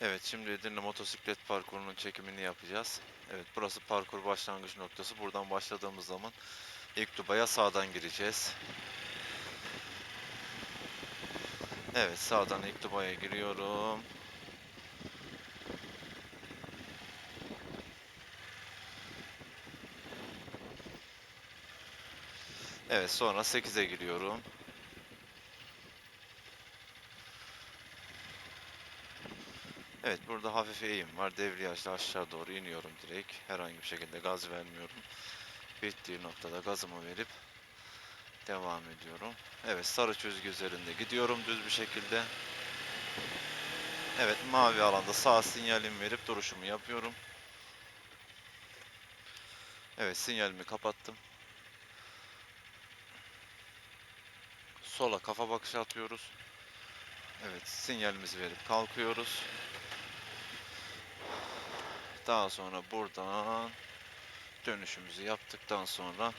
Evet şimdi Edirne motosiklet parkurunun çekimini yapacağız. Evet burası parkur başlangıç noktası. Buradan başladığımız zaman ilk dubaya sağdan gireceğiz. Evet sağdan ilk dubaya giriyorum. Evet sonra 8'e giriyorum. Evet burada hafif eğim var. Devriyajla aşağı doğru iniyorum direkt. Herhangi bir şekilde gaz vermiyorum. Bittiği noktada gazımı verip devam ediyorum. Evet sarı çizgi üzerinde gidiyorum düz bir şekilde. Evet mavi alanda sağ sinyalimi verip duruşumu yapıyorum. Evet sinyalimi kapattım. Sola kafa bakışı atıyoruz. Evet sinyalimizi verip kalkıyoruz. Daha sonra buradan dönüşümüzü yaptıktan sonra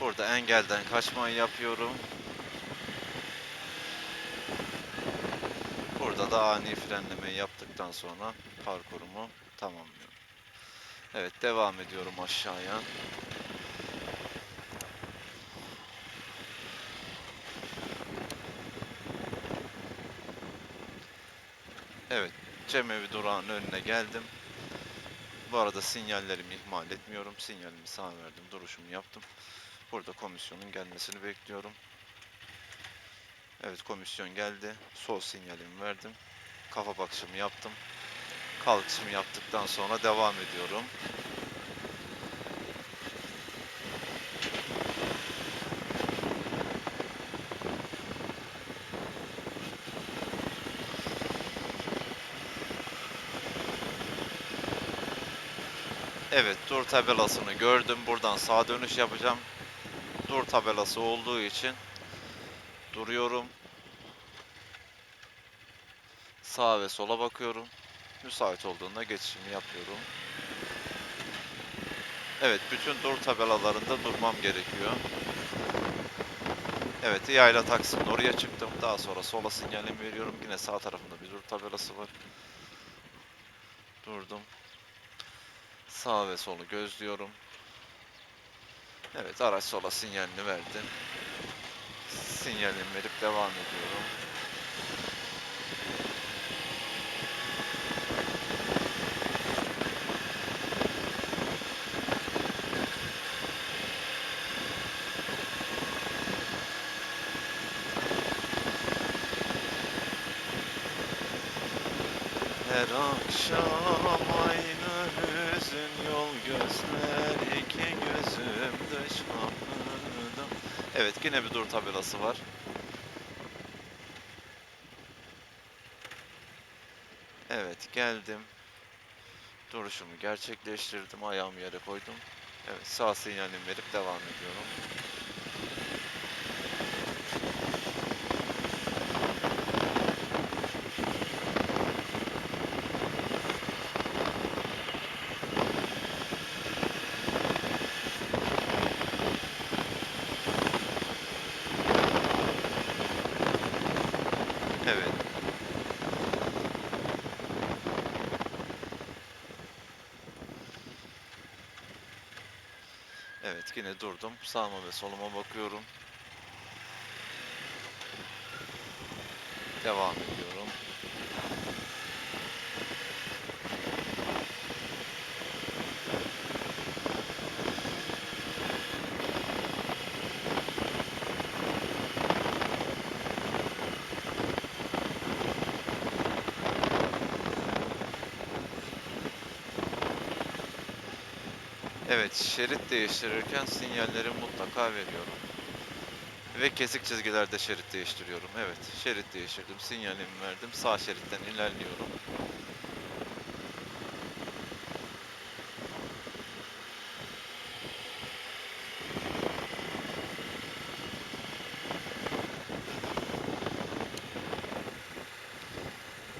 burada engelden kaçmayı yapıyorum. Burada da ani frenlemeyi yaptıktan sonra parkurumu tamamlıyorum. Evet devam ediyorum aşağıya. Evet Cemevi durağının önüne geldim. Bu arada sinyallerimi ihmal etmiyorum. Sinyalimi sağ verdim, duruşumu yaptım. Burada komisyonun gelmesini bekliyorum. Evet komisyon geldi. Sol sinyalimi verdim. Kafa bakışımı yaptım. Kalkışımı yaptıktan sonra devam ediyorum. Evet dur tabelasını gördüm. Buradan sağ dönüş yapacağım. Dur tabelası olduğu için duruyorum. Sağa ve sola bakıyorum. Müsait olduğunda geçişimi yapıyorum. Evet bütün dur tabelalarında durmam gerekiyor. Evet yayla taksinin oraya çıktım. Daha sonra sola sinyalimi veriyorum. Yine sağ tarafında bir dur tabelası var. Durdum. Sağ ve solu gözlüyorum. Evet araç sola sinyalini verdi. Sinyalimi verip devam ediyorum. Her akşam aynı hüzün yol gözler iki gözüm dış kapıda. Evet yine bir dur tabelası var. Evet geldim. Duruşumu gerçekleştirdim. Ayağımı yere koydum. Evet sağ sinyalimi verip devam ediyorum. Evet. Evet yine durdum. Sağıma ve soluma bakıyorum. Devam ediyorum. Evet, şerit değiştirirken sinyalleri mutlaka veriyorum. Ve kesik çizgilerde şerit değiştiriyorum. Evet, şerit değiştirdim, sinyalimi verdim. Sağ şeritten ilerliyorum.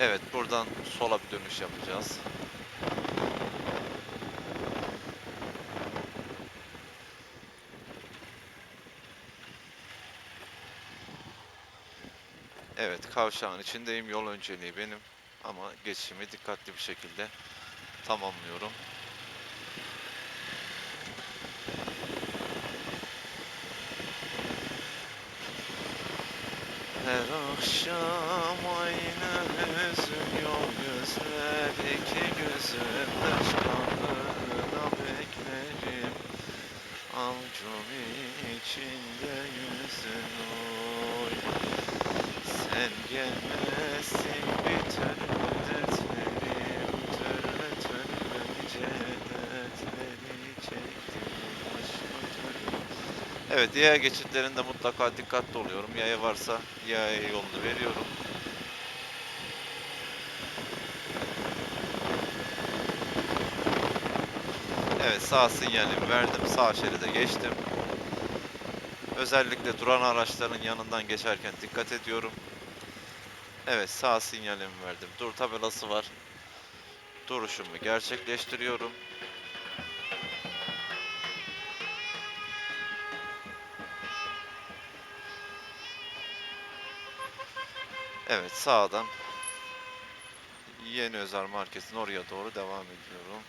Evet, buradan sola bir dönüş yapacağız. Evet, kavşağın içindeyim. Yol önceliği benim. Ama geçişimi dikkatli bir şekilde tamamlıyorum. Her akşam aynı hüzün yol gözler iki gözüm taş kapıda beklerim Avcum içinde yüzün Evet yaya geçitlerinde mutlaka dikkatli oluyorum. Yaya varsa yaya yolunu veriyorum. Evet sağ sinyalimi verdim. Sağ şeride geçtim. Özellikle duran araçların yanından geçerken dikkat ediyorum. Evet sağ sinyalimi verdim. Dur tabelası var. Duruşumu gerçekleştiriyorum. Evet sağdan Yeni Özel Market'in oraya doğru devam ediyorum.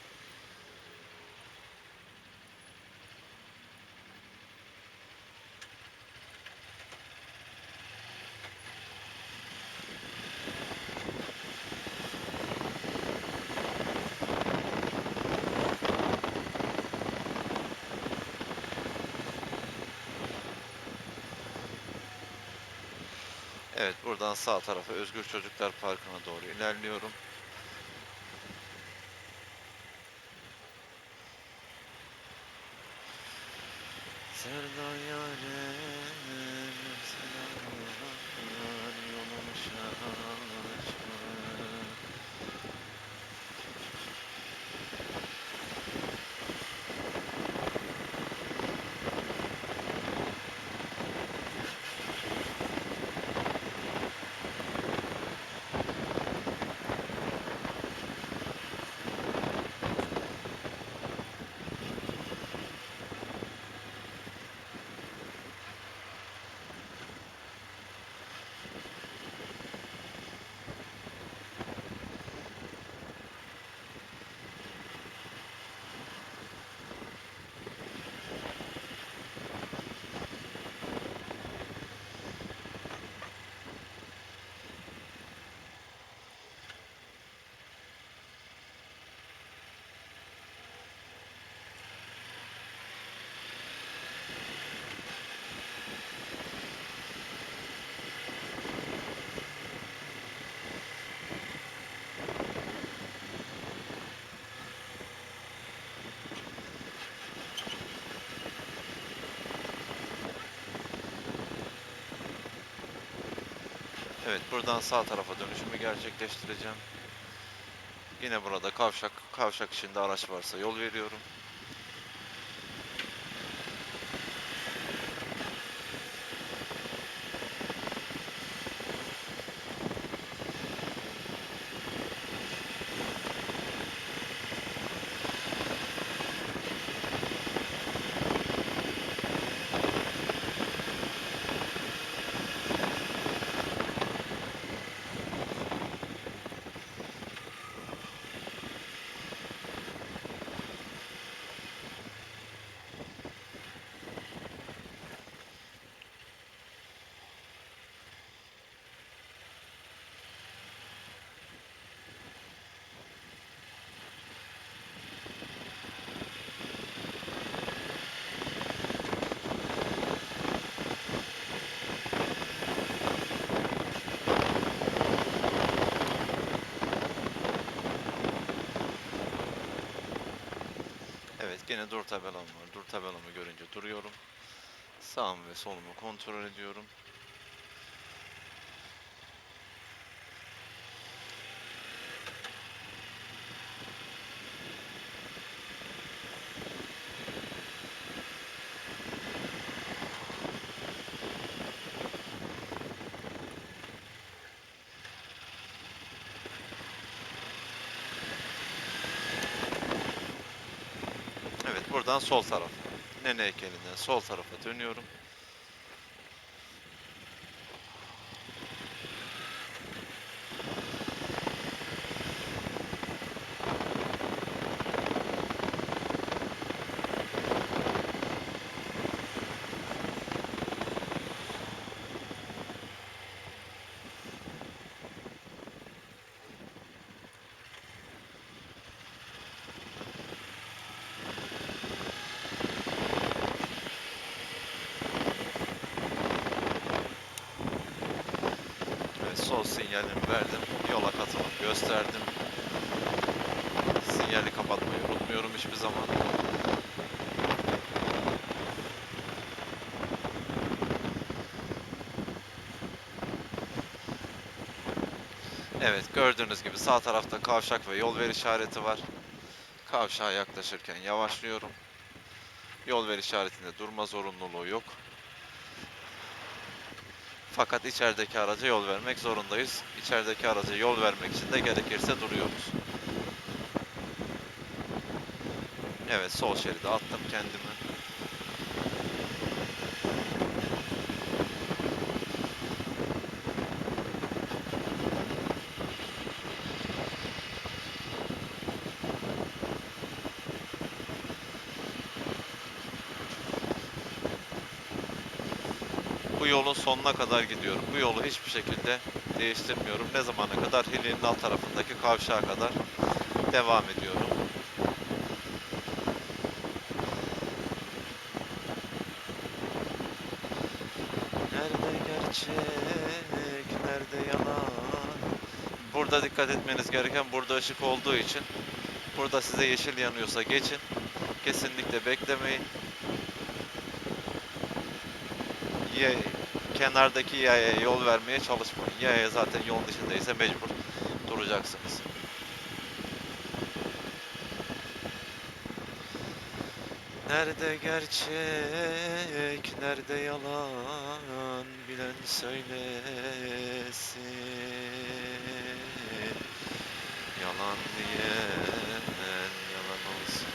Evet buradan sağ tarafa Özgür Çocuklar Parkı'na doğru ilerliyorum. Evet buradan sağ tarafa dönüşümü gerçekleştireceğim. Yine burada kavşak kavşak içinde araç varsa yol veriyorum. Evet gene dur tabelam var. Dur tabelamı görünce duruyorum. Sağımı ve solumu kontrol ediyorum. Buradan sol taraf. Nene heykelinden sol tarafa dönüyorum. Sol sinyalimi verdim. Yola katılım gösterdim. Sinyali kapatmayı unutmuyorum hiçbir zaman. Evet gördüğünüz gibi sağ tarafta kavşak ve yol ver işareti var. Kavşağa yaklaşırken yavaşlıyorum. Yol ver işaretinde durma zorunluluğu yok. Fakat içerideki araca yol vermek zorundayız. İçerideki araca yol vermek için de gerekirse duruyoruz. Evet sol şeride attım kendimi. Bu yolun sonuna kadar gidiyorum. Bu yolu hiçbir şekilde değiştirmiyorum. Ne zamana kadar Hili'nin alt tarafındaki kavşağa kadar devam ediyorum. Nerede gerçek, nerede yalan? Burada dikkat etmeniz gereken burada ışık olduğu için burada size yeşil yanıyorsa geçin. Kesinlikle beklemeyin. Ya, kenardaki yaya yol vermeye çalışmayın. Yaya zaten yolun dışındaysa mecbur duracaksınız. Nerede gerçek, nerede yalan bilen söylesin. Yalan diyen yalan olsun.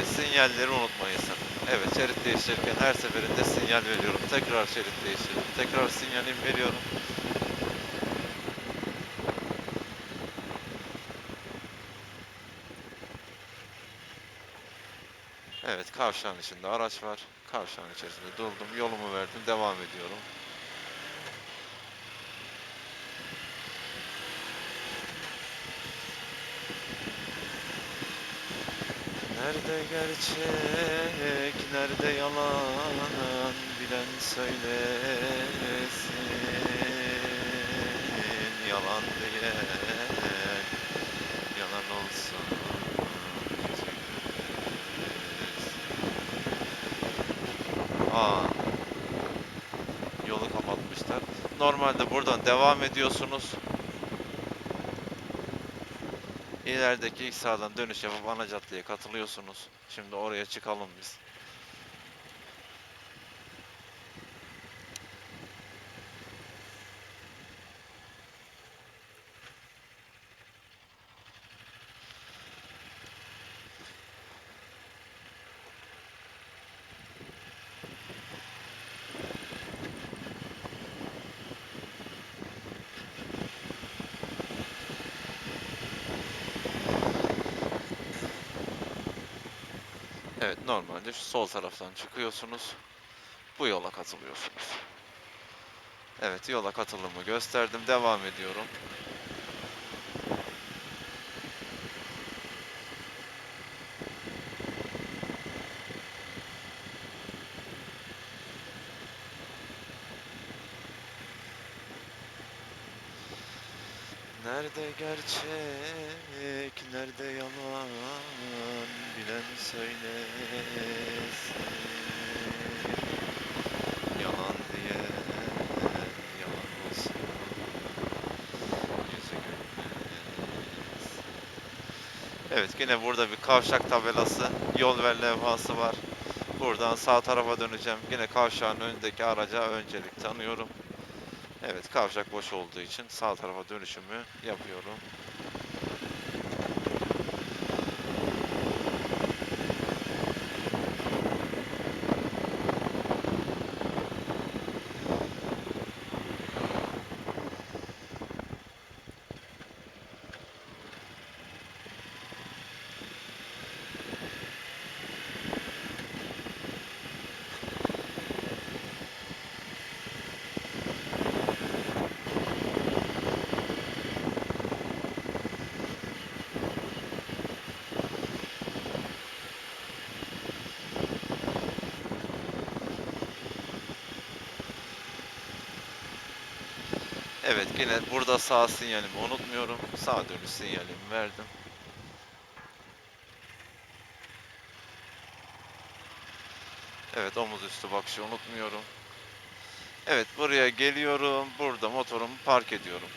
Evet sinyalleri unutmayın. Evet şerit değiştirirken her seferinde sinyal veriyorum. Tekrar şerit değiştirdim. Tekrar sinyalim veriyorum. Evet kavşağın içinde araç var. Kavşağın içerisinde durdum. Yolumu verdim. Devam ediyorum. Nerede gerçek, nerede yalan bilen söylesin. Yalan diyen yalan olsun. Aa, yolu kapatmışlar. Normalde buradan devam ediyorsunuz. İlerideki sağdan dönüş yapıp ana caddeye katılıyorsunuz. Şimdi oraya çıkalım biz. Evet normalde sol taraftan çıkıyorsunuz. Bu yola katılıyorsunuz. Evet yola katılımı gösterdim. Devam ediyorum. Nerede gerçek, nerede yalan bilen söylesin. Yalan diye yalan olsun. Yüzü gülmez. Evet yine burada bir kavşak tabelası, yol ver levhası var. Buradan sağ tarafa döneceğim. Yine kavşağın önündeki araca öncelik tanıyorum. Evet kavşak boş olduğu için sağ tarafa dönüşümü yapıyorum. Evet yine burada sağ sinyalimi unutmuyorum. Sağ dönüş sinyalimi verdim. Evet omuz üstü bakışı unutmuyorum. Evet buraya geliyorum. Burada motorumu park ediyorum.